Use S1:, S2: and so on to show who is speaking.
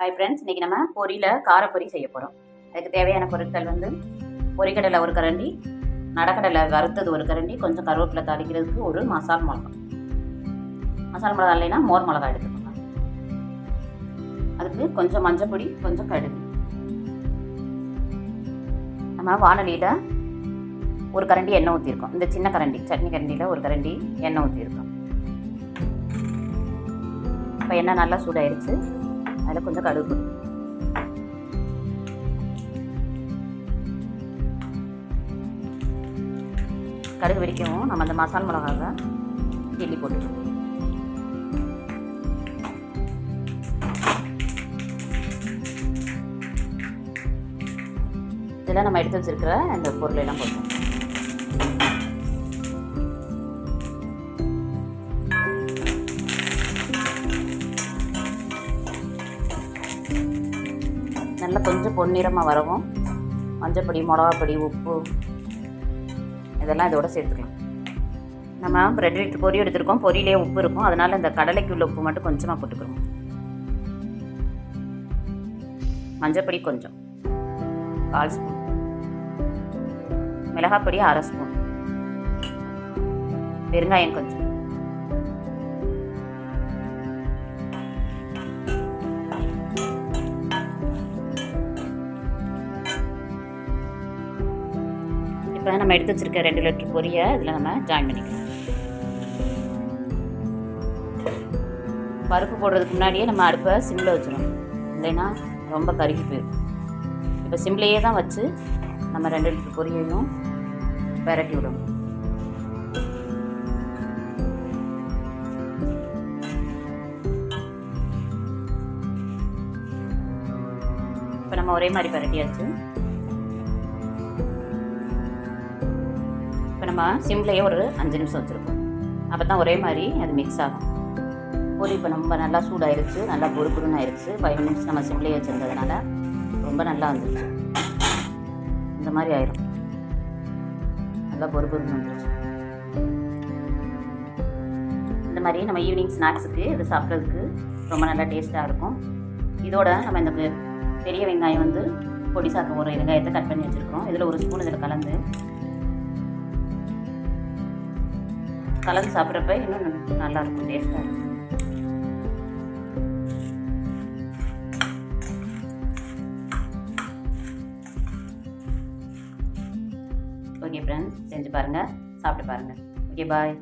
S1: Hi friends இன்றைக்கி நம்ம பொரியில் காரப்பொரி செய்ய போகிறோம் அதுக்கு தேவையான பொருட்கள் வந்து பொரிக்கடலை ஒரு கரண்டி நடக்கடலை வறுத்தது ஒரு கரண்டி கொஞ்சம் கருவேப்பிலை தாளிக்கிறதுக்கு ஒரு மசால் மிளகா. மசால் மிளகா இல்லைன்னா மோர் மிளகா எடுத்துக்கோங்க. அதுக்கு கொஞ்சம் மஞ்சள் பொடி கொஞ்சம் கடுகு. நம்ம வானொலியில் ஒரு கரண்டி எண்ணெய் ஊற்றிருக்கோம் இந்த சின்ன கரண்டி சட்னி கரண்டியில் ஒரு கரண்டி எண்ணெய் ஊற்றிருக்கோம் இப்போ எண்ணெய் நல்லா சூடாயிருச்சு. அதில் கொஞ்சம் கடுகு போட்டு. கடுகு வெடிக்கவும் நம்ம அந்த மசால் மிளகாவை கிள்ளி போட்டுக்கணும் இதெல்லாம் நம்ம எடுத்து வச்சிருக்கிற அந்த பொருளை எல்லாம் நல்லா கொஞ்சம் பொன்னிறமாக வரவும் மஞ்சப்பொடி மிளகாப்பொடி உப்பு இதெல்லாம் இதோட சேர்த்துக்கலாம். நம்ம ப்ரெட் எடுத்து பொரி எடுத்துருக்கோம். பொரியிலே உப்பு இருக்கும். அதனால் இந்த கடலைக்கு உள்ள உப்பு மட்டும் கொஞ்சமாக போட்டுக்கிறோம் மஞ்சப்பொடி கொஞ்சம். கால் ஸ்பூன். மிளகாப்பொடி அரை ஸ்பூன். பெருங்காயம் கொஞ்சம். இப்போ நம்ம எடுத்து வச்சுருக்க ரெண்டு லிட்டர் பொரியை இதில் நம்ம ஜாயின் பண்ணிக்கலாம். பருப்பு போடுறதுக்கு முன்னாடியே நம்ம அடுப்பை சிம்மில் வச்சிடணும். இல்லைன்னா ரொம்ப கருகி போயிடும். இப்போ சிம்லேயே தான் வச்சு நம்ம ரெண்டு லிட்டர் பொரியையும் விரட்டி விடணும். இப்போ நம்ம ஒரே மாதிரி விரட்டியாச்சு நம்ம சிம்லேயே ஒரு அஞ்சு நிமிஷம் வச்சுருக்கோம் அப்போ தான் ஒரே மாதிரி அது மிக்ஸ் ஆகும். பொரி இப்போ ரொம்ப நல்லா சூடாயிருச்சு நல்லா பொறுப்புருன்னு ஆயிடுச்சு ஃபைவ் மினிட்ஸ் நம்ம சிம்லேயே வச்சுருந்ததுனால ரொம்ப நல்லா வந்துருச்சு. இந்த மாதிரி ஆயிரும். நல்லா பொறுப்புருன்னு வந்துருச்சு. இந்த மாதிரி நம்ம ஈவினிங் ஸ்நாக்ஸுக்கு இது சாப்பிட்றதுக்கு ரொம்ப நல்லா டேஸ்ட்டாக இருக்கும். இதோட நம்ம இந்த பெரிய வெங்காயம் வந்து பொடிசாக்க ஒரு வெங்காயத்தை கட் பண்ணி வச்சுருக்கோம் இதில் ஒரு ஸ்பூன் இதில் கலந்து கலந்து சாப்பிட்றப்ப இன்னும் நல்லா இருக்கும் டேஸ்ட்டாக இருக்கும். ஓகே ஃப்ரெண்ட்ஸ் செஞ்சு பாருங்கள் சாப்பிட்டு பாருங்கள் ஓகே பாய்